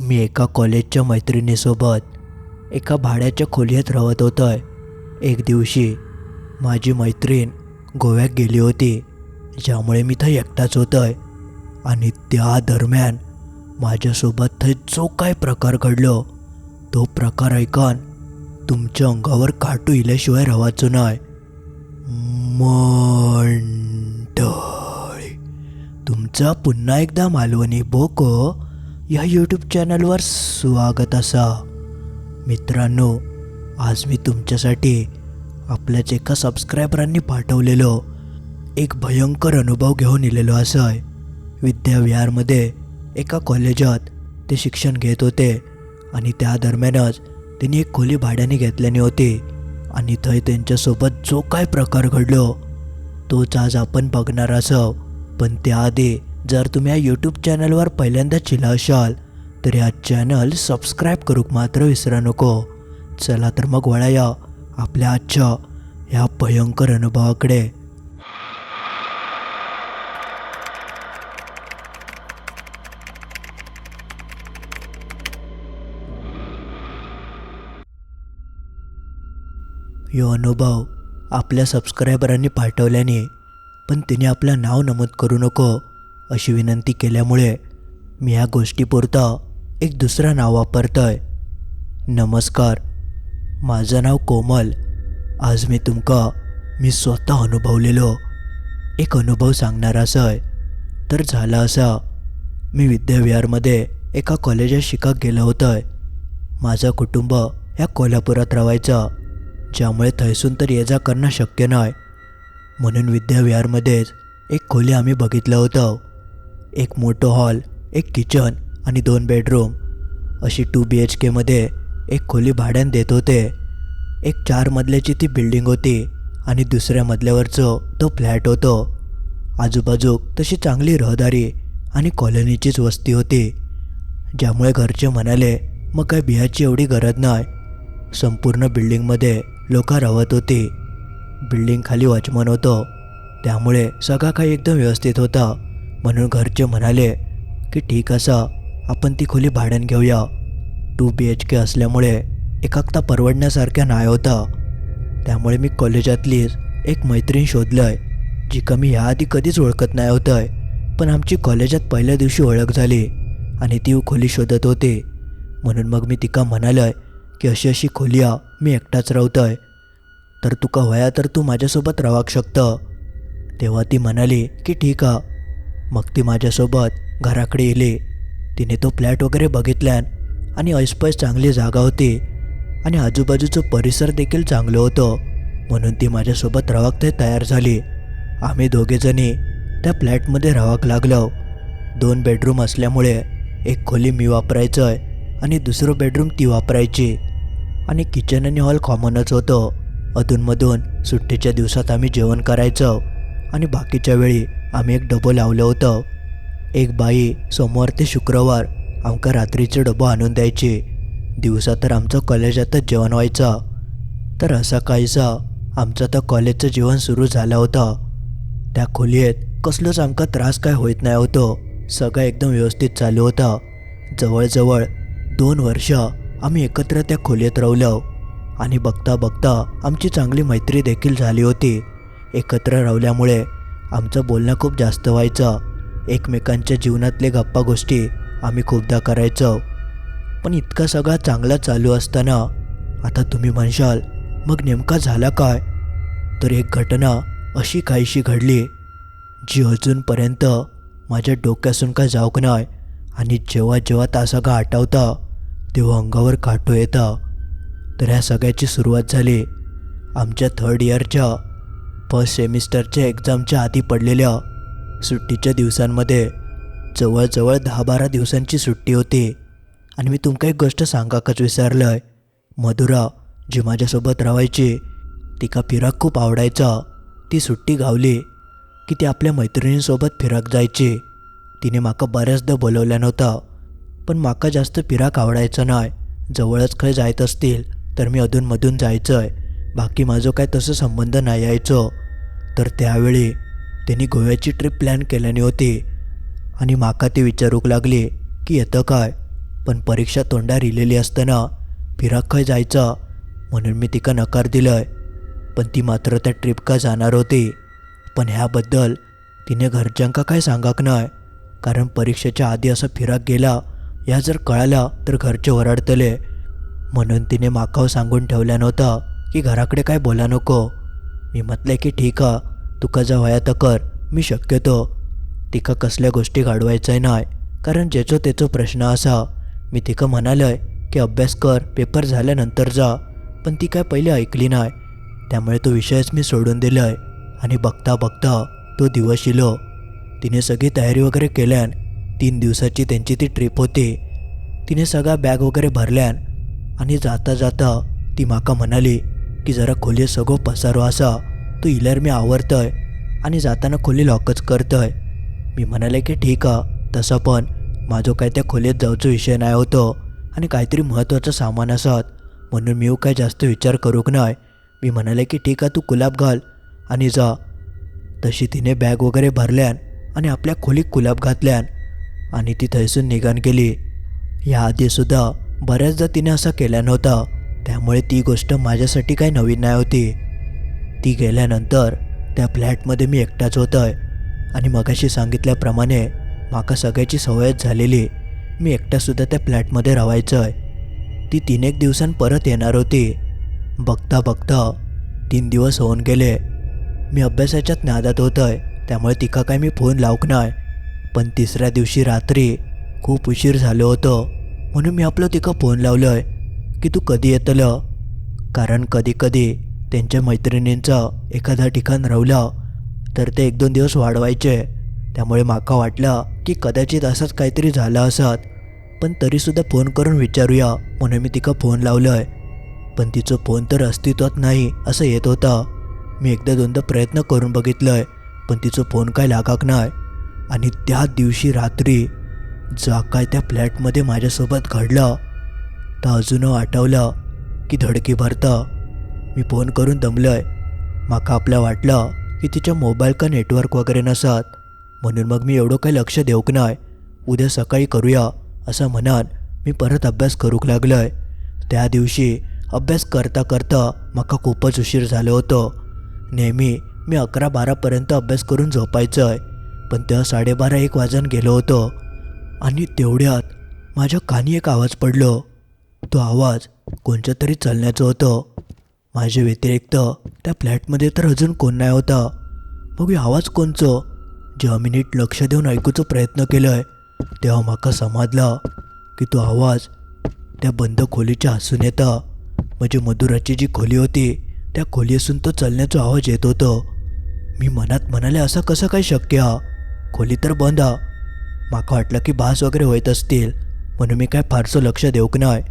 मी एका कॉलेजच्या मैत्रिणीसोबत एका भाड्याच्या खोलीत राहत होतोय. एक दिवशी माझी मैत्रीण गोव्यात गेली होती ज्यामुळे मी थंय एकटाच होतोय. आणि त्या दरम्यान माझ्यासोबत थंय जो काय प्रकार घडलो तो प्रकार ऐकून तुमच्या अंगावर काटू इल्याशिवाय राहायचो नाही. मंडळी तुमचा पुन्हा एकदा मालवणी बोको हो. या यूट्यूब चॅनलवर स्वागत असा. मित्रांनो आज मी तुमच्यासाठी आपल्याच एका सबस्क्रायबरांनी पाठवलेलो एक भयंकर अनुभव घेऊन इलेलो असाय विद्याविहारमध्ये एका कॉलेजात ते शिक्षण घेत होते आणि त्या दरम्यानच त्यांनी एक खोली भाड्याने घेतल्याने होती आणि थंय त्यांच्यासोबत जो काय प्रकार घडलो तोच आज आपण बघणार असं. पण त्याआधी जर तुम्ही या यूट्यूब चॅनलवर पहिल्यांदा चिला असाल तर या चॅनल सबस्क्राईब करूक मात्र विसरा नको. चला तर मग वळाया आपल्या आजच्या ह्या भयंकर अनुभवाकडे. यो अनुभव आपल्या सबस्क्रायबरांनी पाठवल्याने पण तिने आपलं नाव नमूद करू नको. अशी विनंती केल्यामुळे मी ह्या गोष्टीपुरता एक दुसरं नाव वापरतोय. नमस्कार. माझं नाव कोमल. आज मी तुमका मी स्वतः अनुभवलेलो एक अनुभव सांगणार असं तर झालं असा मी विद्याविहारमध्ये एका कॉलेजात शिकाक गेलो होतोय. माझं कुटुंब ह्या कोल्हापुरात राहायचं ज्यामुळे थैसून तर ये जा करणं शक्य नाही म्हणून विद्याविहारमध्येच एक खोली आम्ही बघितलं होतं. एक मोठं हॉल एक किचन आणि दोन बेडरूम. अशी टू बी एच केमध्ये एक खोली भाड्यानं देत होते. एक चार मजल्याची ती बिल्डिंग होती आणि दुसऱ्या मजल्यावरचं तो फ्लॅट होतो. आजूबाजूक तशी चांगली रहदारी आणि कॉलनीचीच वस्ती होती. ज्यामुळे घरचे म्हणाले मग काय बिहाची एवढी गरज नाही? संपूर्ण बिल्डिंगमध्ये लोक राहत होती. बिल्डिंग खाली वॉचमन होतो. त्यामुळे सगळा काही एकदम व्यवस्थित होता. म्हणून घरचे म्हणाले की ठीक असा आपण ती खोली भाड्यानं घेऊया. टू बी एच के असल्यामुळे एकाकता परवडण्यासारख्या नाही होता. त्यामुळे मी कॉलेजातलीच एक मैत्रीण शोधलंय जी कमी ह्याआधी कधीच ओळखत नाही होतंय. पण आमची कॉलेजात पहिल्या दिवशी ओळख झाली आणि ती खोली शोधत होती. म्हणून मग मी तिका म्हणालय की अशी अशी खोली आ मी एकटाच राहतोय तर तुका व्हया तर तू माझ्यासोबत राहूक शकतं? तेव्हा ती म्हणाली की ठीक आ मग ती माझ्यासोबत घराकडे येली. तिने तो फ्लॅट वगैरे बघितल्यान आणि ऐसपैस चांगली जागा होती आणि आजूबाजूचं परिसर देखील चांगलं होतं. म्हणून ती माझ्यासोबत रवाकते तयार झाली. आम्ही दोघेजणी त्या फ्लॅटमध्ये रवाक लागलो. दोन बेडरूम असल्यामुळे एक खोली मी वापरायचं आहे आणि दुसरं बेडरूम ती वापरायची. आणि किचन आणि हॉल कॉमनच होतं. अधूनमधून सुट्टीच्या दिवसात आम्ही जेवण करायचं. आणि बाकीच्या वेळी आम्ही एक डबो लावलं होतं. एक बाई सोमवार ते शुक्रवार आमका रात्रीचे डबो आणून द्यायची. दिवसा तर आमचं कॉलेजातच जेवण व्हायचं. तर असा काहीसा आमचं तर कॉलेजचं जीवन सुरू झालं होतं. त्या खोलीत कसलंच आमका त्रास काय होत नाही होतो. सगळं एकदम व्यवस्थित चालू होतं. जवळजवळ दोन वर्ष आम्ही एकत्र त्या खोलीत राहिलो. आणि बघता बघता आमची चांगली मैत्री देखील झाली होती. एकत्र राहिल्यामुळे आमचं बोलणं खूप जास्त व्हायचं. एकमेकांच्या जीवनातले गप्पा गोष्टी आम्ही खूपदा करायचो. पण इतका सगळा चांगला चालू असताना आता तुम्ही म्हणशाल मग नेमका झाला काय? तर एक घटना अशी काहीशी घडली जी अजूनपर्यंत माझ्या डोक्यासून का जाऊक नाही आणि जेव्हा जेव्हा ता सगळा आठवता तेव्हा अंगावर काटो येता. तर ह्या सगळ्याची सुरुवात झाली आमच्या थर्ड इयरच्या फर्स्ट सेमिस्टरच्या एक्झामच्या आधी पडलेल्या सुट्टीच्या दिवसांमध्ये जवळजवळ दहा बारा दिवसांची सुट्टी होती. आणि मी तुमका एक गोष्ट सांगाकच विसरलं आहे मधुरा जी माझ्यासोबत राहायची तिका फिराक खूप आवडायचा. ती सुट्टी गावली की ती आपल्या मैत्रिणींसोबत फिराक जायची. तिने माका बऱ्याचदा बोलवल्या नव्हता पण माका जास्त फिराक आवडायचं नाही. जवळच खंय जायत असतील तर मी अधूनमधून जायचं आहे बाकी माझं काय तसं संबंध नाही यायचो. तर त्यावेळी त्यांनी गोव्याची ट्रिप प्लॅन केल्याने होती. आणि माका ती विचारूक लागली की येतं काय? पण परीक्षा तोंडार इलेली असताना फिराक खंय जायचं म्हणून मी तिका नकार दिलंय. पण ती मात्र त्या ट्रिप का जाणार होती? पण ह्याबद्दल तिने घरच्यांका काय सांगाक नाही कारण परीक्षेच्या आधी असं फिराक गेला या जर कळाला तर घरचे ओरडतले. म्हणून तिने माकाव सांगून ठेवल्या नव्हता. की घराकडे काय बोला नको. मी म्हटले की ठीक आहे तुका जा वया तर कर मी शक्यतो. तिका कसल्या गोष्टी घडवायचंय नाय कारण जेचो तेचो प्रश्न असा. मी तिका म्हणालंय की अभ्यास कर पेपर झाल्यानंतर जा पण ती काय पहिले ऐकली नाही त्यामुळे तो विषयच मी सोडून दिलाय आणि बघता बघता तो दिवस इलो. तिने सगळी तयारी वगैरे केल्यान तीन दिवसाची त्यांची ती ट्रिप होती. तिने सगळा बॅग वगैरे भरल्यान आणि जाता जाता ती माका म्हणाली की जरा खोली सगळं पसारो असा तू इल्यार मी आवरतय आणि जाताना खोली लॉकच करतय. मी म्हणाले की ठीक आ तसं पण. माझो काय त्या खोलीत जाऊचो विषय नाही होतो आणि काहीतरी महत्त्वाचं सामान असत. म्हणून मी काय जास्त विचार करूक नाही. मी म्हणाले की ठीक आहे तू कुलाब घाल आणि जा. तशी तिने बॅग वगैरे भरल्यान आणि आपल्या खोलीत कुलाब घातल्यान आणि ती थैसून निघान गेली. याआधीसुद्धा बऱ्याचदा तिने असं केल्या नव्हता त्यामुळे ती गोष्ट माझ्यासाठी काही नवीन नाही होती. ती गेल्यानंतर त्या फ्लॅटमध्ये मी एकटाच होतोय. आणि मगाशी सांगितल्याप्रमाणे माका सगळ्याची सवयच झालेली. मी एकटासुद्धा त्या फ्लॅटमध्ये राहायचंय. ती तीन एक दिवसां परत येणार होती. बघता बघता तीन दिवस होऊन गेले. मी अभ्यासाच्यात नादात होतोय. त्यामुळे तिका काय मी फोन लावक नाही. पण तिसऱ्या दिवशी रात्री खूप उशीर झालो होतं. म्हणून मी आपलं तिका फोन लावलोय. की तू कधी येतलं? कारण कधी कधी त्यांच्या मैत्रिणींचं एखादा ठिकाण राहिलं तर ते एक दोन दिवस वाढवायचे. त्यामुळे माका वाटलं की कदाचित असंच काहीतरी झालं असत. पण तरीसुद्धा फोन करून विचारूया म्हणून मी तिका फोन लावलोय. पण तिचं फोन तर अस्तित्वात नाही असं येत होता. मी एकदा दोनदा प्रयत्न करून बघितलंय पण तिचं फोन काय लागाक नाही आणि त्या दिवशी रात्री जा काय त्या फ्लॅटमध्ये माझ्यासोबत घडलं तर अजून आठवलं की धडकी भरता. मी फोन करून दमलोय. माका आपल्या वाटलं की तिच्या मोबाईल का नेटवर्क वगैरे नसत. म्हणून मग मी एवढं काही लक्ष देऊक नाही उद्या सकाळी करूया असं म्हणत मी परत अभ्यास करूक लागलोय. त्या दिवशी अभ्यास करता करता माका खूपच उशीर झालो होतो. नेहमी मी अकरा बारापर्यंत अभ्यास करून झोपायचं आहे पण तेव्हा साडेबारा एक वाजून गेलो होतो. आणि तेवढ्यात माझ्या कानी एक आवाज पडलो. तो आवाज कोणच्या तरी चालण्याचं होतं. माझ्या व्यतिरिक्त त्या फ्लॅटमध्ये तर अजून कोण नाही होता. मग हे आवाज कोणचं? जेव्हा मी नीट लक्ष देऊन ऐकूचा प्रयत्न केलाय तेव्हा माका समजला की तो आवाज त्या बंद खोलीच्या हसून येता. म्हणजे मधुराची जी खोली होती त्या खोली असून तो चालण्याचा आवाज येत होतो. मी मनात म्हणाले असं कसं काय शक्य? हा खोली तर बंद माका वाटलं की भास वगैरे होत असतील म्हणून मी काय फारसं लक्ष देऊक नाही.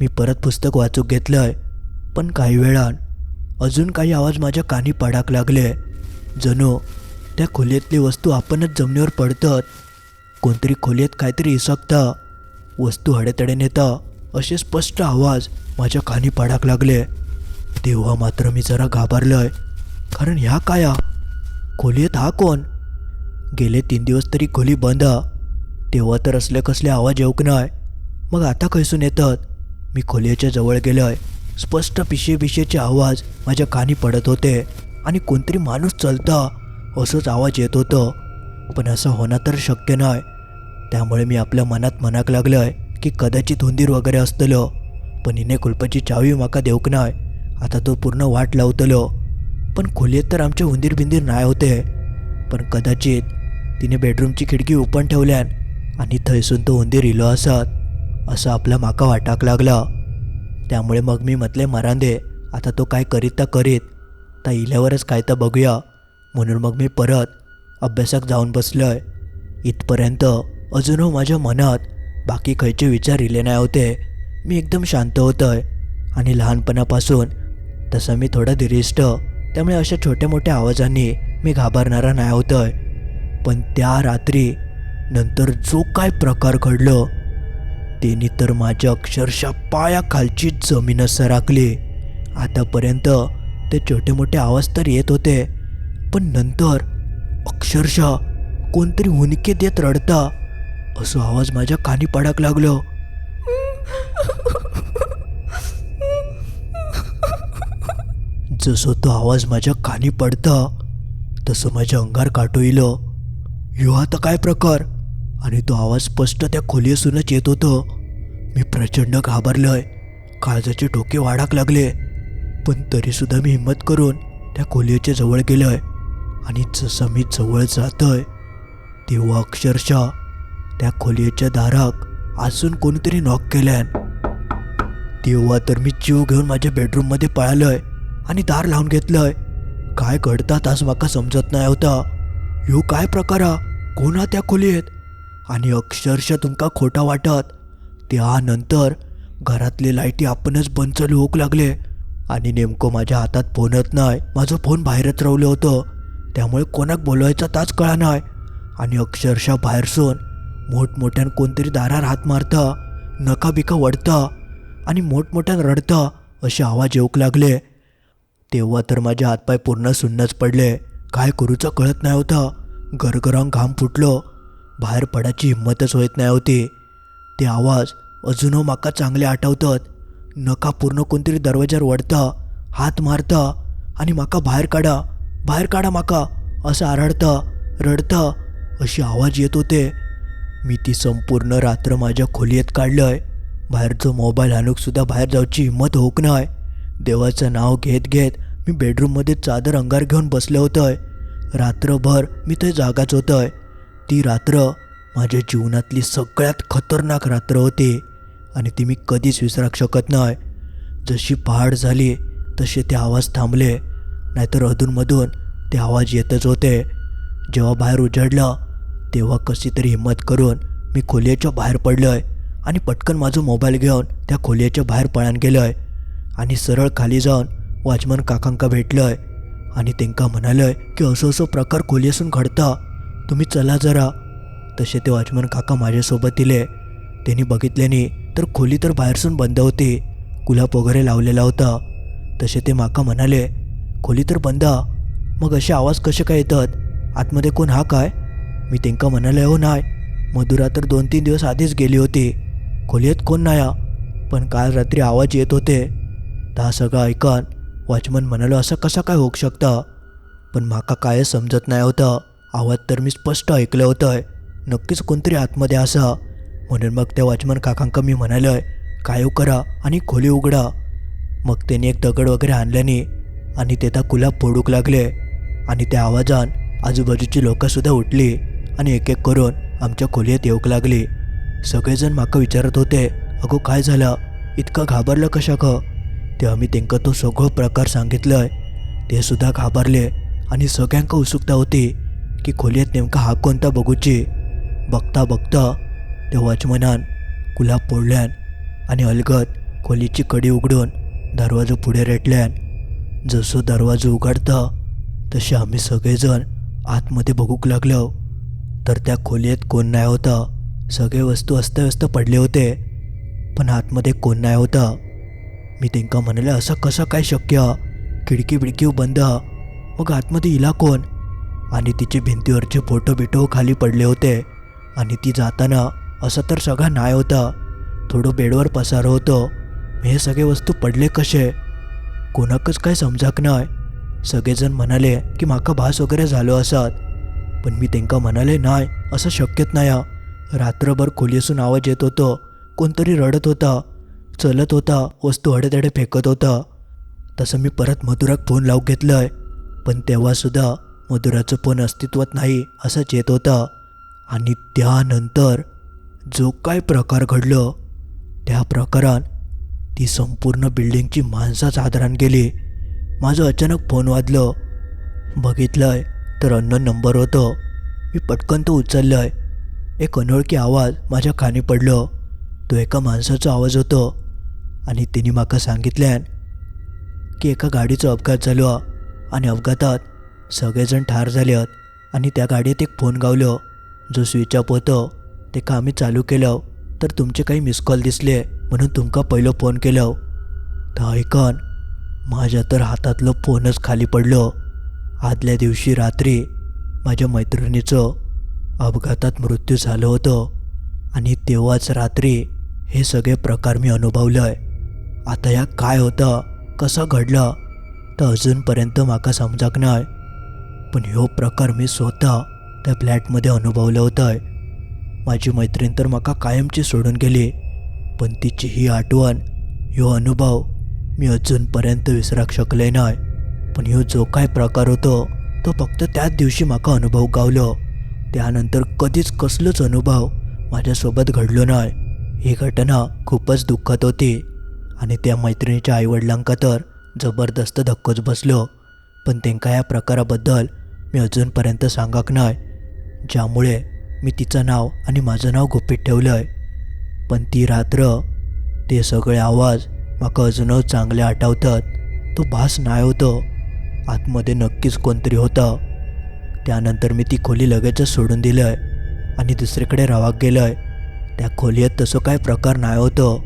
मी परत पुस्तक वाचूक आहे पण काही वेळान अजून काही आवाज माझ्या कानी पडाक लागले. जणू त्या खोलीतली वस्तू आपणच जमिनीवर पडतात. कोणतरी खोलीत काहीतरी इसकता वस्तू हडेतडे नेता असे स्पष्ट आवाज माझ्या कानी पडाक लागले. तेव्हा मात्र मी जरा घाबरलोय कारण ह्या काया? खोलीत हा कोण? गेले तीन दिवस तरी खोली बंद हा. तेव्हा तर असले कसले आवाज येऊक नाही मग आता खैसून येतात? मी खोलीच्या जवळ गेलोय. स्पष्ट पिशे पिशेचे आवाज माझ्या कानी पडत होते आणि कोणतरी माणूस चलता. असंच आवाज येत होतं. पण असं होणं तर शक्य नाही. त्यामुळे मी आपल्या मनात मनाक आहे की कदाचित हुंदीर वगैरे असतलो. पण हिने कुलपाची चावी माका देऊक नाही आता तो पूर्ण वाट लावतलो. पण खोलीत तर आमचे हुंदीर बिंदीर नाही होते. पण कदाचित तिने बेडरूमची खिडकी ओपन ठेवल्यान आणि थंयसून तो हुंदीर इलो असत. असं आपल्या माका वाटाक लागला. त्यामुळे मग मी म्हटले मरांदे आता तो काय करीत तर करीत. तर इल्यावरच काय तर बघूया. म्हणून मग मी परत अभ्यासाक जाऊन बसलोय. इथपर्यंत अजूनही माझ्या मनात बाकी खयचे विचार इले नाही होते. मी एकदम शांत होतोय आणि लहानपणापासून तसं मी थोडा धीरिष्ट त्यामुळे अशा छोट्या मोठ्या आवाजांनी मी घाबरणारा नाही होतोय. पण त्या रात्री नंतर जो काय प्रकार घडलं त्यांनी तर माझ्या अक्षरशः पायाखालची जमीन सराकली आतापर्यंत ते छोटे मोठे आवाज तर येत होते पण नंतर अक्षरशः कोणतरी हुनके देत रडता. असो आवाज माझ्या कानी पडाक लागलो. जसं तो आवाज माझ्या कानी पडता तसं माझ्या अंगार काटू इलो. ह्यो आता काय प्रकार? आणि तो आवाज स्पष्ट त्या खोलीसूनच येत होतं. मी प्रचंड घाबरलोय. काळजाचे डोके वाढाक लागले. पण तरीसुद्धा मी हिंमत करून त्या खोलीच्या जवळ गेलोय. आणि जसं मी जवळ जातोय तेव्हा अक्षरशः त्या खोलीच्या दाराक अजून कोणीतरी नॉक केल्यान. तेव्हा तर मी जीव घेऊन माझ्या बेडरूममध्ये पळालोय आणि दार लावून घेतलंय. काय घडतात आज माका समजत नाही होता. ह्यो काय प्रकार? हा कोण हा त्या खोलीत? आणि अक्षरशः तुमका खोटा वाटत. त्यानंतर घरातले लाईटी आपणच बंद चालू होऊक लागले. आणि नेमकं माझ्या हातात फोनच नाही. माझं फोन बाहेरच रावलं होतं. त्यामुळे कोणाक बोलवायचा ताच कळा नाही. आणि अक्षरशः बाहेरसून मोठमोठ्यान कोणतरी दारार हात मारता. नका बिका वडता. आणि मोठमोठ्यान रडता असे आवाज येऊक लागले. तेव्हा तर माझे हातपाय पूर्ण सुन्नच पडले. काय करूचं कळत नाही होतं. गरगरांग घाम फुटलो. बाहेर पडायची हिंमतच होत नाही होती. ते आवाज अजून माका चांगले आठवतात. नका पूर्ण कोणतरी दरवाज्यावर वडता हात मारता आणि माका बाहेर काढा बाहेर काढा माका असं आरडता रडता असे आवाज येत होते. मी ती संपूर्ण रात्र माझ्या खोलीत काढलंय. बाहेरचं मोबाईल हाणूकसुद्धा बाहेर जाऊची हिंमत होक नाही. देवाचं नाव घेत घेत मी बेडरूममध्ये चादर अंगार घेऊन बसलं होतंय. रात्रभर मी ते जागाच होतंय. ती रात्र माझ्या जीवनातली सगळ्यात खतरनाक रात्र होती. आणि ती मी कधीच विसराक शकत नाही. जशी पहाड झाली तसे ते आवाज थांबले. नाहीतर अधूनमधून ते आवाज येतच होते. जेव्हा बाहेर उजाडलं तेव्हा कशी तरी हिंमत करून मी खोलीच्या बाहेर पडलोय आणि पटकन माझा मोबाईल घेऊन त्या खोलीच्या बाहेर पळान गेलोय. आणि सरळ खाली जाऊन वॉचमन काकांका भेटलोय. आणि त्यांका म्हणालोय की असं असं प्रकार खोलीसून घडता. तुम्ही चला जरा. तसे ते वॉचमन काका माझ्यासोबत दिले. त्यांनी बघितल्याने तर खोली तर बाहेरसून बंद होती. कुलाप वगैरे लावलेला होता. तसे ते माका म्हणाले खोली तर बंद. मग असे आवाज कसे काय येतात? आतमध्ये कोण हा काय? मी त्यांका म्हणाले हो नाही मधुरा तर दोन तीन दिवस आधीच गेली होती. खोलीत कोण नाही हा. पण काल रात्री आवाज येत होते. ता सगळं ऐकन वॉचमन म्हणालो असं कसं काय होऊ शकतं? पण माका काय समजत नाही होतं. आवाज तर मी स्पष्ट ऐकलं होतं. नक्कीच कोणतरी आतमध्ये असा. म्हणून मग त्या वॉचमन काकांका मी म्हणालोय काय हो करा आणि खोली उघडा. मग त्यांनी एक दगड वगैरे आणल्याने आणि तेथा कुलाब फोडूक लागले. आणि त्या आवाजान आजूबाजूची लोकंसुद्धा उठली आणि एक एक करून आमच्या खोलीत येऊक लागली. सगळेजण माका विचारत होते अगो काय झालं? इतकं घाबरलं कशा ग तेव्हा मी तेंका तो सगळं प्रकार सांगितलंय. ते सुद्धा घाबरले आणि सगळ्यांका उत्सुकता होती. की खोलीत नेमका हा कोणता बघूची? बघता बघता त्या वॉचमनान कुलाब फोडल्यान आणि अलगद खोलीची कडी उघडून दरवाजो पुढे रेटल्यान जसं दरवाजो उघडता तसे आम्ही सगळेजण आतमध्ये बघूक लागलो. तर त्या खोलीत कोण नाही होता? सगळे वस्तू अस्तव्यस्त पडले होते पण आतमध्ये कोण नाही होता? मी त्यांना म्हणाले असं कसं काय शक्य? खिडकी बिडकी बंद. मग आतमध्ये इला कोण? आणि तिचे भिंतीवरचे फोटो बिटो खाली पडले होते. आणि ती जाताना असं तर सगळा नाही होता. थोडं बेडवर पसार होतं. हे सगळे वस्तू पडले कसे? कोणाकच काय समजाक नाही. सगळेजण म्हणाले की माका भास वगैरे झालो असत. पण मी त्यांना म्हणाले नाही असं शक्यच नाही. हा. रात्रभर खोलीसून आवाज येत होतं. कोणतरी रडत होता. चलत होता. वस्तू हडेतडे फेकत होता. तसं मी परत मधुराक फोन लावून घेतलंय. पण तेव्हासुद्धा मधुराचं फोन अस्तित्वात नाही असंच येत होता. आणि त्यानंतर जो काय प्रकार घडलं त्या प्रकारात ती संपूर्ण बिल्डिंगची माणसाच आदरान गेली. माझं अचानक फोन वाजलं. बघितलंय तर अन्न नंबर होतं. मी पटकन तो उचललंय. एक अनोळखी आवाज माझ्या कानी पडलं. तो एका माणसाचा आवाज होतो. आणि तिने माका सांगितल्यान की एका गाडीचा अपघात झालो. आणि अपघातात सगळेजण ठार झाले आहेत आणि त्या गाडीत एक फोन गावलो. जो स्विच ऑफ होतो ते का आम्ही चालू केलं तर तुमचे काही मिस कॉल दिसले म्हणून तुमका पहिलं फोन केलं. तर ऐकन माझ्या तर हातातलं फोनच खाली पडलं. आदल्या दिवशी रात्री माझ्या मैत्रिणीचं अपघातात मृत्यू झालं होतं. आणि तेव्हाच रात्री हे सगळे प्रकार मी अनुभवलं आहे आता या काय होतं कसं घडलं तर अजूनपर्यंत माका समजाक नाही. पण ह्यो प्रकार मी स्वता त्या फ्लॅटमध्ये अनुभवलं होतं. माझी मैत्रीण तर म्हाका कायमची सोडून गेली पण तिची ही आठवण ह्यो अनुभव मी अजूनपर्यंत विसराक शकले नाय पण ह्यो जो काय प्रकार होतो तो फक्त त्याच दिवशी म्हाका अनुभव गावलो. त्यानंतर कधीच कसलोच अनुभव माझ्यासोबत घडलो नाय ही घटना खूपच दुःखद होती आणि त्या मैत्रिणीच्या आईवडिलांका तर जबरदस्त धक्कोच बसलो. पण तेंका या प्रकाराबद्दल मी अजूनपर्यंत सांगाक नाही ज्यामुळे मी तिचं नाव आणि माझं नाव गुपित ठेवलं आहे पण ती रात्र ते सगळे आवाज माका अजूनच चांगले आठवतात. तो भास नाही होतो. आतमध्ये नक्कीच कोणतरी होतं. त्यानंतर मी ती खोली लगेचच सोडून दिलं आहे आणि दुसरीकडे रावाक गेलो आहे त्या खोलीत तसं काय प्रकार नाही होतो.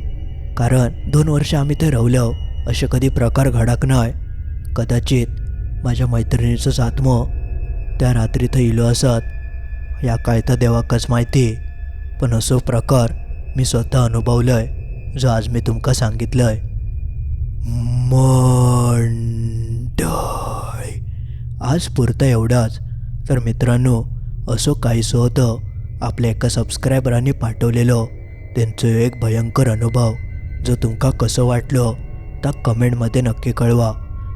कारण दोन वर्ष आम्ही ते रावलो असे कधी प्रकार घडाक नाही. कदाचित माझ्या मैत्रिणीचंच आत्म त्या रात्री थंय इलो असत. या काय तर देवाकच माहिती. पण असो प्रकार मी स्वतः अनुभवलंय जो आज मी तुमका सांगितलंय. मंडळ. आज पुरतं एवढाच. तर मित्रांनो असो काहीसं होतं. आपल्या एका सबस्क्रायबरांनी पाठवलेलो. त्यांचो एक भयंकर अनुभव जो तुमका कसं वाटलो ता कमेंटमध्ये नक्की कळवा.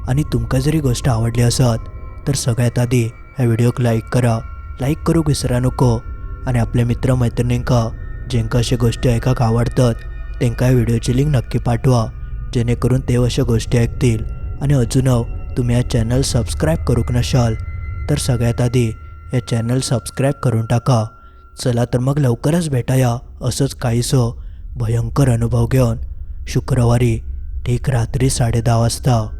आणि तुमका जरी गोष्ट आवडली असत तर सगळ्यात आधी ह्या व्हिडिओक लाईक करा. लाईक करूक विसरा नको आणि आपल्या मित्रमैत्रिणींका जेंका अशा गोष्टी ऐकाक आवडतात तेंका ह्या व्हिडिओची लिंक नक्की पाठवा. जेणेकरून ते अशा गोष्टी ऐकतील. आणि अजूनव तुम्ही या चॅनल सबस्क्राईब करूक नशाल तर सगळ्यात आधी या चॅनल सबस्क्राईब करून टाका. चला तर मग लवकरच भेटाया असंच काहीसं भयंकर अनुभव घेऊन. शुक्रवारी ठीक रात्री साडे दहा वाजता.